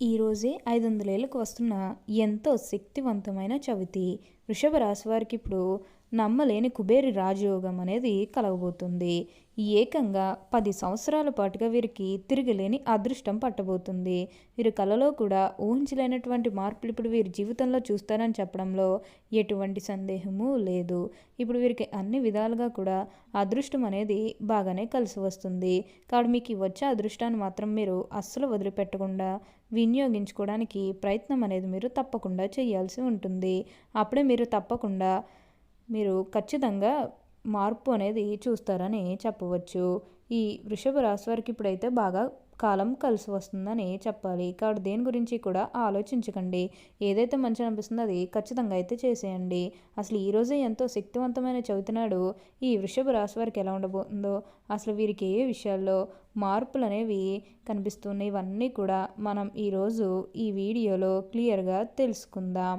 ఈరోజే ఐదు వందలేళ్ళకు వస్తున్న ఎంతో శక్తివంతమైన చవితి. వృషభ రాశి వారికి ఇప్పుడు నమ్మలేని కుబేరి రాజయోగం అనేది కలగబోతుంది. ఏకంగా పది సంవత్సరాల పాటుగా వీరికి తిరిగిలేని అదృష్టం పట్టబోతుంది. వీరి కళలో కూడా ఊహించలేనటువంటి మార్పులు ఇప్పుడు వీరి జీవితంలో చూస్తారని చెప్పడంలో ఎటువంటి సందేహము లేదు. ఇప్పుడు వీరికి అన్ని విధాలుగా కూడా అదృష్టం అనేది బాగానే కలిసి వస్తుంది. కాబట్టి మీకు వచ్చే అదృష్టాన్ని మాత్రం మీరు అస్సలు వదిలిపెట్టకుండా వినియోగించుకోవడానికి ప్రయత్నం అనేది మీరు తప్పకుండా చేయాల్సి ఉంటుంది. అప్పుడే మీరు తప్పకుండా మీరు ఖచ్చితంగా మార్పు అనేది చూస్తారని చెప్పవచ్చు. ఈ వృషభ రాశి వారికి ఇప్పుడైతే బాగా కాలం కలిసి వస్తుందని చెప్పాలి. కాబట్టి దేని గురించి కూడా ఆలోచించకండి. ఏదైతే మంచి అనిపిస్తుందో అది ఖచ్చితంగా అయితే చేసేయండి. అసలు ఈరోజే ఎంతో శక్తివంతమైన చదువుతున్నాడు ఈ వృషభ రాశి వారికి ఎలా ఉండబోతుందో అసలు వీరికి ఏ విషయాల్లో మార్పులు అనేవి కనిపిస్తున్నాయి ఇవన్నీ కూడా మనం ఈరోజు ఈ వీడియోలో క్లియర్గా తెలుసుకుందాం.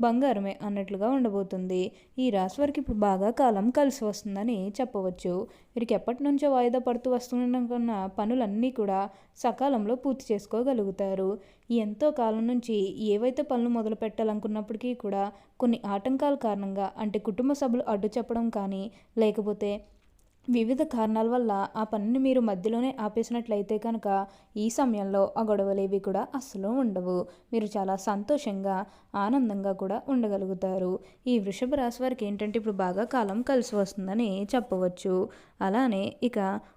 బంగారమే అన్నట్లుగా ఉండబోతుంది. ఈ రాశి వారికి ఇప్పుడు బాగా కాలం కలిసి వస్తుందని చెప్పవచ్చు. వీరికి ఎప్పటి నుంచో వాయిదా పడుతూ వస్తున్న పనులన్నీ కూడా సకాలంలో పూర్తి చేసుకోగలుగుతారు. ఎంతో కాలం నుంచి ఏవైతే పనులు మొదలు పెట్టాలనుకున్నప్పటికీ కూడా కొన్ని ఆటంకాల కారణంగా అంటే కుటుంబ సభ్యులు అడ్డు చెప్పడం కానీ లేకపోతే వివిధ కారణాల వల్ల ఆ పనిని మీరు మధ్యలోనే ఆపేసినట్లయితే కనుక ఈ సమయంలో ఆ గొడవలేవి కూడా అస్సలు ఉండవు. మీరు చాలా సంతోషంగా ఆనందంగా కూడా ఉండగలుగుతారు. ఈ వృషభ రాశి వారికి ఏంటంటే ఇప్పుడు బాగా కాలం కలిసి వస్తుందని చెప్పవచ్చు. అలానే ఇక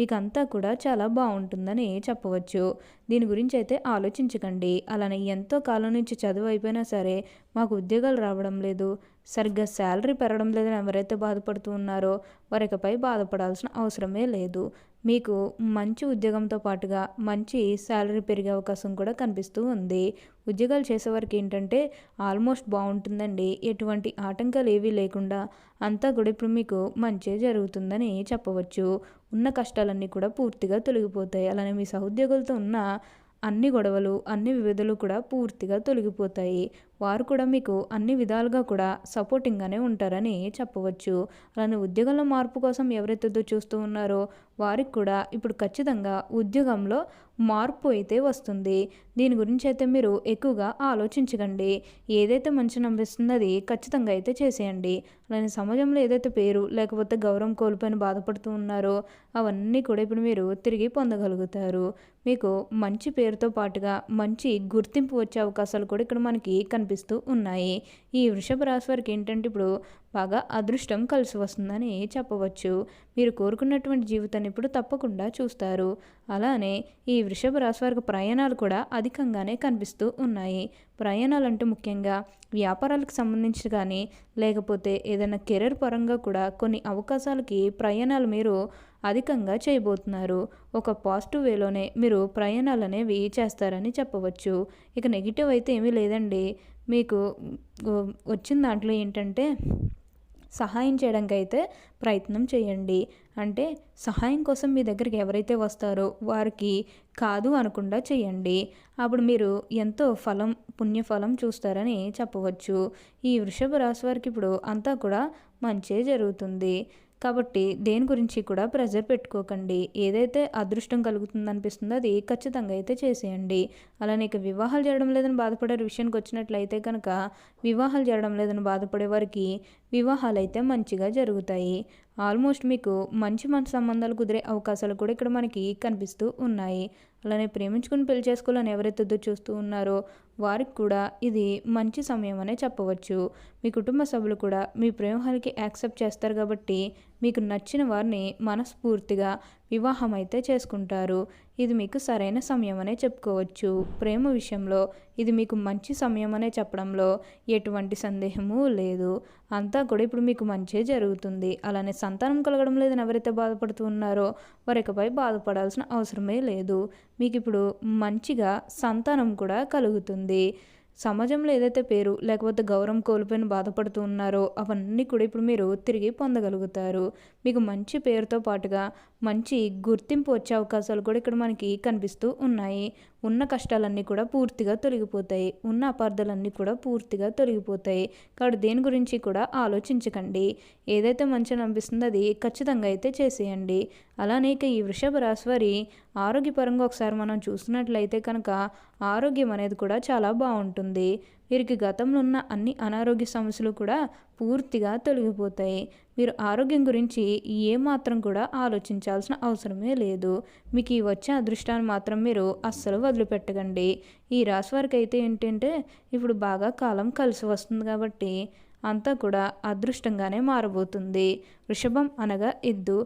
మీకు అంతా కూడా చాలా బాగుంటుందని చెప్పవచ్చు. దీని గురించి అయితే ఆలోచించకండి. అలానే ఎంతో కాలం నుంచి చదువు అయిపోయినా సరే మాకు ఉద్యోగాలు రావడం లేదు. సరిగ్గా శాలరీ పెరగడం లేదని ఎవరైతే బాధపడుతూ ఉన్నారో వారికపై బాధపడాల్సిన అవసరమే లేదు. మీకు మంచి ఉద్యోగంతో పాటుగా మంచి శాలరీ పెరిగే అవకాశం కూడా కనిపిస్తూ ఉంది. ఉద్యోగాలు చేసేవారికి ఏంటంటే ఆల్మోస్ట్ బాగుంటుందండి. ఎటువంటి ఆటంకాలు ఏవీ లేకుండా అంతా కూడా ఇప్పుడు మీకు మంచి జరుగుతుందని చెప్పవచ్చు. ఉన్న కష్టాలన్నీ కూడా పూర్తిగా తొలగిపోతాయి. అలానే మీ సహోద్యోగులతో ఉన్న అన్ని గొడవలు అన్ని వివిధలు కూడా పూర్తిగా తొలగిపోతాయి. వారు కూడా మీకు అన్ని విధాలుగా కూడా సపోర్టింగ్గానే ఉంటారని చెప్పవచ్చు. అలానే ఉద్యోగంలో మార్పు కోసం ఎవరైతే చూస్తూ ఉన్నారో వారికి కూడా ఇప్పుడు ఖచ్చితంగా ఉద్యోగంలో మార్పు అయితే వస్తుంది. దీని గురించి అయితే మీరు ఎక్కువగా ఆలోచించకండి. ఏదైతే మంచి అనిపిస్తుందో అది ఖచ్చితంగా అయితే చేసేయండి. అలానే సమాజంలో ఏదైతే పేరు లేకపోతే గౌరవం కోల్పోయిన బాధపడుతూ ఉన్నారో అవన్నీ కూడా ఇప్పుడు మీరు తిరిగి పొందగలుగుతారు. మీకు మంచి పేరుతో పాటుగా మంచి గుర్తింపు వచ్చే అవకాశాలు కూడా ఇక్కడ మనకి కనిపి కనిపిస్తూ ఉన్నాయి. ఈ వృషభ రాశి వారికి ఏంటంటే ఇప్పుడు బాగా అదృష్టం కలిసి వస్తుందని చెప్పవచ్చు. మీరు కోరుకున్నటువంటి జీవితాన్ని ఇప్పుడు తప్పకుండా చూస్తారు. అలానే ఈ వృషభ రాశి వారికి ప్రయాణాలు కూడా అధికంగానే కనిపిస్తూ ఉన్నాయి. ప్రయాణాలంటే ముఖ్యంగా వ్యాపారాలకు సంబంధించి కానీ లేకపోతే ఏదైనా కెరీర్ పరంగా కూడా కొన్ని అవకాశాలకి ప్రయాణాలు మీరు అధికంగా చేయబోతున్నారు. ఒక పాజిటివ్ వేలోనే మీరు ప్రయాణాలు అనేవి చేస్తారని చెప్పవచ్చు. ఇక నెగిటివ్ అయితే ఏమీ లేదండి. మీకు వచ్చిన దాంట్లో ఏంటంటే సహాయం చేయడానికి అయితే ప్రయత్నం చేయండి. అంటే సహాయం కోసం మీ దగ్గరికి ఎవరైతే వస్తారో వారికి కాదు అనకుండా చేయండి. అప్పుడు మీరు ఎంతో ఫలం పుణ్యఫలం చూస్తారని చెప్పవచ్చు. ఈ వృషభ రాశి వారికి ఇప్పుడు అంతా కూడా మంచే జరుగుతుంది. కాబట్టి దేని గురించి కూడా ప్రెజర్ పెట్టుకోకండి. ఏదైతే అదృష్టం కలుగుతుంది అనిపిస్తుందో అది ఖచ్చితంగా అయితే చేసేయండి. అలానే ఇక వివాహాలు చేయడం లేదని బాధపడే విషయానికి వచ్చినట్లయితే కనుక వివాహాలు చేయడం లేదని బాధపడే వారికి వివాహాలు అయితే మంచిగా జరుగుతాయి. ఆల్మోస్ట్ మీకు మంచి మంచి సంబంధాలు కుదిరే అవకాశాలు కూడా ఇక్కడ మనకి కనిపిస్తూ ఉన్నాయి. అలానే ప్రేమించుకుని పెళ్ళి చేసుకోవాలని ఎవరైతే చూస్తూ ఉన్నారో వారికి కూడా ఇది మంచి సమయం అనే చెప్పవచ్చు. మీ కుటుంబ సభ్యులు కూడా మీ ప్రేమహాలకి యాక్సెప్ట్ చేస్తారు కాబట్టి మీకు నచ్చిన వారిని మనస్ఫూర్తిగా వివాహం అయితే చేసుకుంటారు. ఇది మీకు సరైన సమయం అనే చెప్పుకోవచ్చు. ప్రేమ విషయంలో ఇది మీకు మంచి సమయం అనే చెప్పడంలో ఎటువంటి సందేహము లేదు. అంతా కూడా ఇప్పుడు మీకు మంచి జరుగుతుంది. అలానే సంతానం కలగడం లేదని ఎవరైతే బాధపడుతూ ఉన్నారో వారికపై బాధపడాల్సిన అవసరమే లేదు. మీకు ఇప్పుడు మంచిగా సంతానం కూడా కలుగుతుంది. సమాజంలో ఏదైతే పేరు లేకపోతే గౌరవం కోల్పోయిన బాధపడుతూ ఉన్నారో అవన్నీ కూడా ఇప్పుడు మీరు తిరిగి పొందగలుగుతారు. మీకు మంచి పేరుతో పాటుగా మంచి గుర్తింపు వచ్చే అవకాశాలు కూడా ఇక్కడ మనకి కనిపిస్తూ ఉన్నాయి. ఉన్న కష్టాలన్నీ కూడా పూర్తిగా తొలగిపోతాయి. ఉన్న అపార్థాలన్నీ కూడా పూర్తిగా తొలగిపోతాయి. కాబట్టి దేని గురించి కూడా ఆలోచించకండి. ఏదైతే మంచిగా అనిపిస్తుందో అది ఖచ్చితంగా అయితే చేసేయండి. అలానే ఇక ఈ వృషభ రాశి వారి ఆరోగ్యపరంగా ఒకసారి మనం చూసినట్లయితే కనుక ఆరోగ్యం అనేది కూడా చాలా బాగుంటుంది. వీరికి గతంలో ఉన్న అన్ని అనారోగ్య సమస్యలు కూడా పూర్తిగా తొలగిపోతాయి. మీరు ఆరోగ్యం గురించి ఏమాత్రం కూడా ఆలోచించాల్సిన అవసరమే లేదు. మీకు ఈ వచ్చే అదృష్టాన్ని మాత్రం మీరు అస్సలు వదిలిపెట్టకండి. ఈ రాశి వారికి అయితే ఏంటంటే ఇప్పుడు బాగా కాలం కలిసి వస్తుంది కాబట్టి అంతా కూడా అదృష్టంగానే మారబోతుంది. వృషభం అనగా ఎద్దు.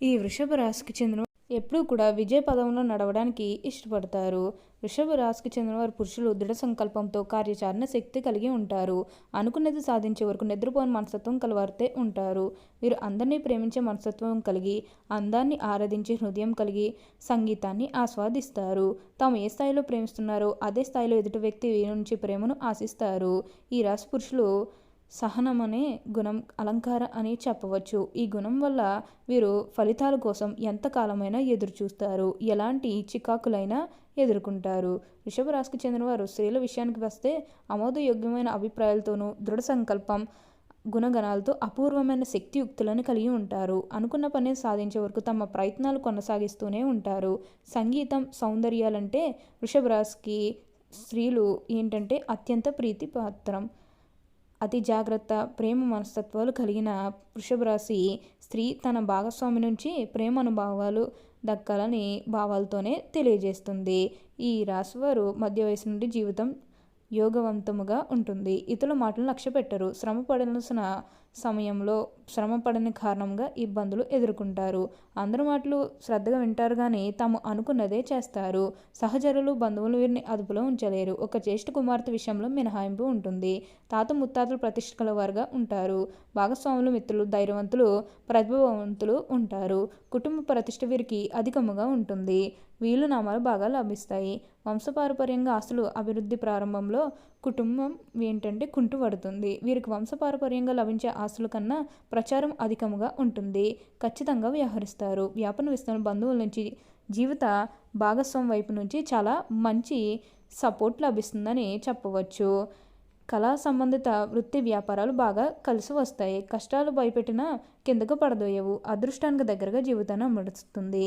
ఈ వృషభ రాశికి చెందిన ఎప్పుడూ కూడా విజయ పదంలో నడవడానికి ఇష్టపడతారు. వృషభ రాశికి చెందిన వారు పురుషులు దృఢ సంకల్పంతో కార్యాచరణ శక్తి కలిగి ఉంటారు. అనుకున్నది సాధించే వరకు నిద్రపోని మనస్తత్వం కలవారితే ఉంటారు. వీరు అందరినీ ప్రేమించే మనస్తత్వం కలిగి అందాన్ని ఆరాధించే హృదయం కలిగి సంగీతాన్ని ఆస్వాదిస్తారు. తాము ఏ స్థాయిలో ప్రేమిస్తున్నారో అదే స్థాయిలో ఎదుటి వ్యక్తి నుంచి ప్రేమను ఆశిస్తారు. ఈ రాశి పురుషులు సహనం అనే గుణం అలంకార అని చెప్పవచ్చు. ఈ గుణం వల్ల వీరు ఫలితాల కోసం ఎంతకాలమైనా ఎదురు చూస్తారు ఎలాంటి చికాకులైనా ఎదుర్కొంటారు. వృషభ చెందినవారు చెందిన వారు స్త్రీల విషయానికి వస్తే ఆమోదయోగ్యమైన అభిప్రాయాలతోనూ దృఢ సంకల్పం గుణగణాలతో అపూర్వమైన శక్తియుక్తులను కలిగి ఉంటారు. అనుకున్న పని సాధించే వరకు తమ ప్రయత్నాలు కొనసాగిస్తూనే ఉంటారు. సంగీతం సౌందర్యాలంటే వృషభరాశికి స్త్రీలు ఏంటంటే అత్యంత ప్రీతిపాత్రం. అతి జాగ్రత్త ప్రేమ మనస్తత్వాలు కలిగిన వృషభ రాశి స్త్రీ తన భాగస్వామి నుంచి ప్రేమ అనుభవాలు దక్కాలని భావాలతోనే తెలియజేస్తుంది. ఈ రాశివారు మధ్య వయసు నుండి జీవితం యోగవంతముగా ఉంటుంది. ఇతరుల మాటలు లక్ష్య పెట్టరు శ్రమ పడాల్సిన సమయంలో శ్రమ పడని కారణంగా ఇబ్బందులు ఎదుర్కొంటారు. అందరి మాటలు శ్రద్ధగా వింటారు కానీ తాము అనుకున్నదే చేస్తారు. సహచరులు బంధువులు వీరిని అదుపులో ఉంచలేరు. ఒక జ్యేష్ఠ కుమార్తె విషయంలో మినహాయింపు ఉంటుంది. తాత ముత్తాతలు ప్రతిష్ట కలవారుగా ఉంటారు. భాగస్వాములు మిత్రులు ధైర్యవంతులు ప్రతిభావంతులు ఉంటారు. కుటుంబ ప్రతిష్ట వీరికి అధికముగా ఉంటుంది. వీళ్ళు నామాలు బాగా లభిస్తాయి. వంశపారపర్యంగా ఆస్తులు అభివృద్ధి ప్రారంభంలో కుటుంబం ఏంటంటే కుంటుపడుతుంది. వీరికి వంశపారపర్యంగా లభించే ఆస్తుల కన్నా ప్రచారం అధికముగా ఉంటుంది. ఖచ్చితంగా వ్యవహరిస్తారు. వ్యాపార విస్తరణ బంధువుల నుంచి జీవిత భాగస్వామి వైపు నుంచి చాలా మంచి సపోర్ట్ లభిస్తుందని చెప్పవచ్చు. కళా సంబంధిత వృత్తి వ్యాపారాలు బాగా కలిసి వస్తాయి. కష్టాలు భయపెట్టినా కిందకు పడదోయవు. అదృష్టానికి దగ్గరగా జీవితాన్ని అమరుస్తుంది.